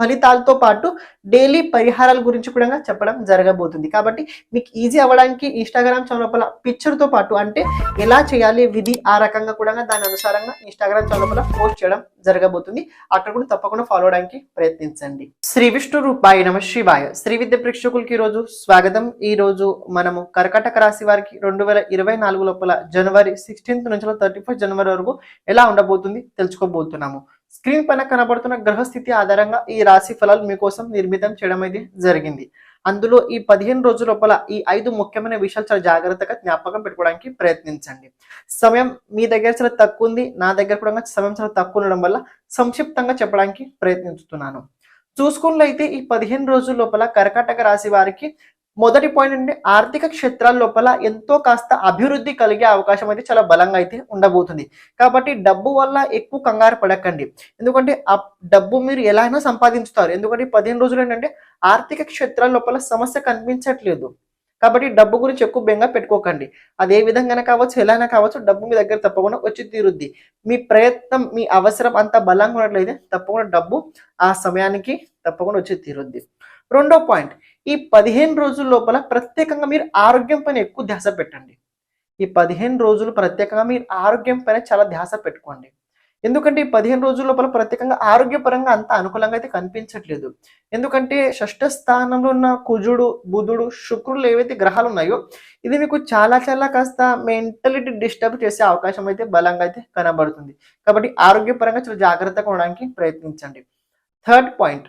ఫలితాలతో పాటు డైలీ పరిహారాల గురించి కూడా చెప్పడం జరగబోతుంది. కాబట్టి మీకు ఈజీ అవ్వడానికి ఇన్స్టాగ్రామ్ ఛానల్ పిక్చర్తో పాటు అంటే ఎలా చేయాలి విధి ఆ రకంగా కూడా దాని అనుసారంగా ఇన్స్టాగ్రామ్ ఛానల్ పోస్ట్ చేయడం జరగబోతుంది. అక్కడ కూడా తప్పకుండా ఫాలో అవడానికి ప్రయత్నించండి. శ్రీ విష్ణు రూపాయ నమ శివాయ. శ్రీ విద్య ప్రేక్షకులకి ఈరోజు రోజు స్వాగతం. ఈ రోజు మనము కర్కటక రాశి వారికి రెండు వేల ఇరవై నాలుగు లోపల జనవరి సిక్స్టీన్త్ నుంచి థర్టీ ఫస్ట్ జనవరి వరకు ఎలా ఉండబోతుంది తెలుసుకోబోతున్నాము. స్క్రీన్ పైన కనబడుతున్న గ్రహస్థితి ఆధారంగా ఈ రాశి ఫలాలు మీకోసం నిర్మితం చేయడం అయితే జరిగింది. అందులో ఈ పదిహేను రోజుల లోపల ఈ ఐదు ముఖ్యమైన విషయాలు చాలా జాగ్రత్తగా జ్ఞాపకం పెట్టుకోవడానికి ప్రయత్నించండి. సమయం మీ దగ్గర చాలా తక్కువ ఉంది. నా దగ్గర కూడా సమయం చాలా తక్కువ ఉండడం వల్ల సంక్షిప్తంగా చెప్పడానికి ప్రయత్నిస్తున్నాను. చూసుకున్నట్లయితే ఈ పదిహేను రోజుల లోపల కర్కాటక రాశి వారికి మొదటి పాయింట్ అంటే ఆర్థిక క్షేత్రాల లోపల ఎంతో కాస్త అభివృద్ధి కలిగే అవకాశం అయితే చాలా బలంగా అయితే ఉండబోతుంది. కాబట్టి డబ్బు వల్ల ఎక్కువ కంగారు పడకండి. ఎందుకంటే ఆ డబ్బు మీరు ఎలా అయినా సంపాదించుతారు. ఎందుకంటే పదిహేను రోజులు ఏంటంటే ఆర్థిక క్షేత్రాల లోపల సమస్య కనిపించట్లేదు. కాబట్టి డబ్బు గురించి ఎక్కువ బెంగ పెట్టుకోకండి. అది ఏ విధంగా కావచ్చు ఎలా కావచ్చు డబ్బు మీ దగ్గర తప్పకుండా వచ్చి తీరుద్ది. మీ ప్రయత్నం మీ అవసరం అంత బలంగా ఉన్నట్లయితే తప్పకుండా డబ్బు ఆ సమయానికి తప్పకుండా వచ్చి తీరుద్ది. రెండో పాయింట్ ఈ పదిహేను రోజుల లోపల ప్రత్యేకంగా మీరు ఆరోగ్యం పైన ఎక్కువ ధ్యాస పెట్టండి. ఈ పదిహేను రోజులు ప్రత్యేకంగా మీరు ఆరోగ్యం పైన చాలా ధ్యాస పెట్టుకోండి. ఎందుకంటే ఈ పదిహేను రోజుల లోపల ప్రత్యేకంగా ఆరోగ్యపరంగా అంత అనుకూలంగా అయితే కనిపించట్లేదు. ఎందుకంటే షష్ఠ స్థానంలో ఉన్న కుజుడు బుధుడు శుక్రులు ఏవైతే గ్రహాలు ఉన్నాయో ఇది మీకు చాలా చాలా కాస్త మెంటలిటీ డిస్టర్బ్ చేసే అవకాశం అయితే బలంగా అయితే కనబడుతుంది. కాబట్టి ఆరోగ్యపరంగా చాలా జాగ్రత్తగా ఉండడానికి ప్రయత్నించండి. థర్డ్ పాయింట్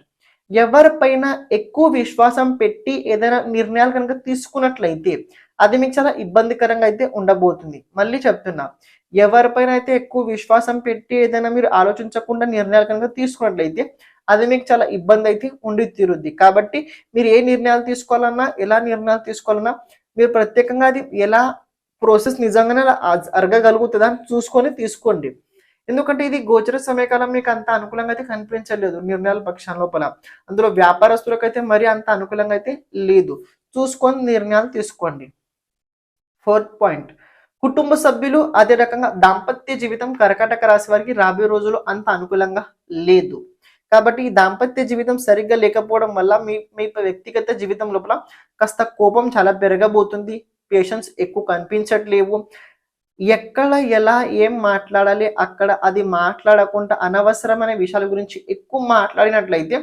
ఎవరిపైన ఎక్కువ విశ్వాసం పెట్టి ఏదైనా నిర్ణయాలు కనుక తీసుకున్నట్లయితే అది మీకు చాలా ఇబ్బందికరంగా అయితే ఉండబోతుంది. మళ్ళీ చెప్తున్నా ఎవరిపైన అయితే ఎక్కువ విశ్వాసం పెట్టి ఏదైనా మీరు ఆలోచించకుండా నిర్ణయాలు కనుక తీసుకున్నట్లయితే అది మీకు చాలా ఇబ్బంది అయితే ఉండి తీరుద్ది. కాబట్టి మీరు ఏ నిర్ణయాలు తీసుకోవాలన్నా ఎలా నిర్ణయాలు తీసుకోవాలన్నా మీరు ప్రత్యేకంగా అది ఎలా ప్రాసెస్ నిజంగానే అరగగలుగుతుందా అని చూసుకొని తీసుకోండి. ఎందుకంటే ఇది గోచర సమయకాలం మీకు అంత అనుకూలంగా అయితే కనిపించలేదు నిర్ణయాల పక్షాల లోపల. అందులో వ్యాపారస్తులకైతే మరి అంత అనుకూలంగా అయితే లేదు. చూసుకొని నిర్ణయాలు తీసుకోండి. Fourth point. కుటుంబ సభ్యులు అదే రకంగా దాంపత్య జీవితం కర్కాటక రాశి వారికి రాబోయే రోజులు అంత అనుకూలంగా లేదు. కాబట్టి ఈ దాంపత్య జీవితం సరిగ్గా లేకపోవడం వల్ల మీ మీ వ్యక్తిగత జీవితం లోపల కాస్త కోపం చాలా పెరగబోతుంది. పేషెన్స్ ఎక్కువ కనిపించట్లేవు. ఎక్కడ ఎలా ఏం మాట్లాడాలి అక్కడ అది మాట్లాడకుండా అనవసరమైన విషయాల గురించి ఎక్కువ మాట్లాడినట్లయితే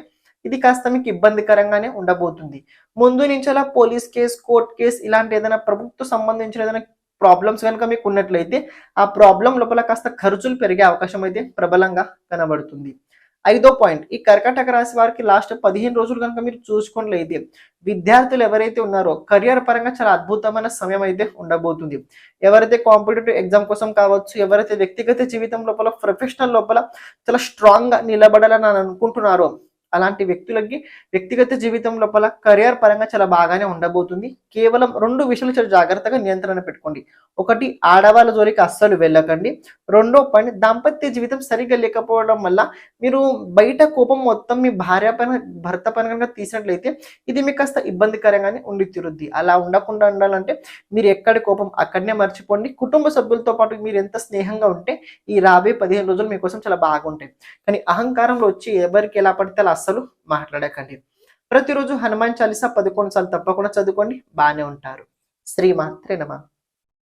ఇది కాస్త మీకు ఇబ్బందికరంగానే ఉండబోతుంది. ముందు నుంచి అలా పోలీస్ కేసు కోర్ట్ కేసు ఇలాంటి ఏదైనా ప్రభుత్వ సంబంధించిన ఏదైనా ప్రాబ్లమ్స్ కనుక మీకు ఉన్నట్లయితే ఆ ప్రాబ్లం లోపల కాస్త ఖర్చులు పెరిగే అవకాశం అయితే ప్రబలంగా కనబడుతుంది. ఐదో పాయింట్. ఈ కర్కాటక రాశి వారికి లాస్ట్ పదిహేను రోజులు కనుక మీరు చూసుకోలేదు విద్యార్థులు ఎవరైతే ఉన్నారో కెరియర్ పరంగా చాలా అద్భుతమైన సమయం అయితే ఉండబోతుంది. ఎవరైతే కాంపిటేటివ్ ఎగ్జామ్ కోసం కావచ్చు ఎవరైతే వ్యక్తిగత జీవితం లోపల ప్రొఫెషనల్ లోపల చాలా స్ట్రాంగ్గా నిలబడాలని అనుకుంటున్నారో అలాంటి వ్యక్తులకి వ్యక్తిగత జీవితం లోపల కెరియర్ పరంగా చాలా బాగానే ఉండబోతుంది. కేవలం రెండు విషయాలు చాలా జాగ్రత్తగా నియంత్రణ పెట్టుకోండి. ఒకటి ఆడవాళ్ళ జోలికి అస్సలు వెళ్ళకండి. రెండో పని దాంపత్య జీవితం సరిగ్గా లేకపోవడం వల్ల మీరు బయట కోపం మొత్తం మీ భార్య పైన భర్త పైన కనుక తీసినట్లయితే ఇది మీకు కాస్త ఇబ్బందికరంగానే ఉండి తీరుద్ది. అలా ఉండకుండా ఉండాలంటే మీరు ఎక్కడి కోపం అక్కడనే మర్చిపోండి. కుటుంబ సభ్యులతో పాటు మీరు ఎంత స్నేహంగా ఉంటే ఈ రాబోయే పదిహేను రోజులు మీకోసం చాలా బాగుంటాయి. కానీ అహంకారంలో వచ్చి ఎవరికి ఎలా పడితే అలా అస్సలు మాట్లాడకండి. ప్రతిరోజు హనుమాన్ చాలీసా పదకొండు సార్లు తప్పకుండా చదువుకోండి. బాగానే ఉంటారు. శ్రీమాత్రే నమ.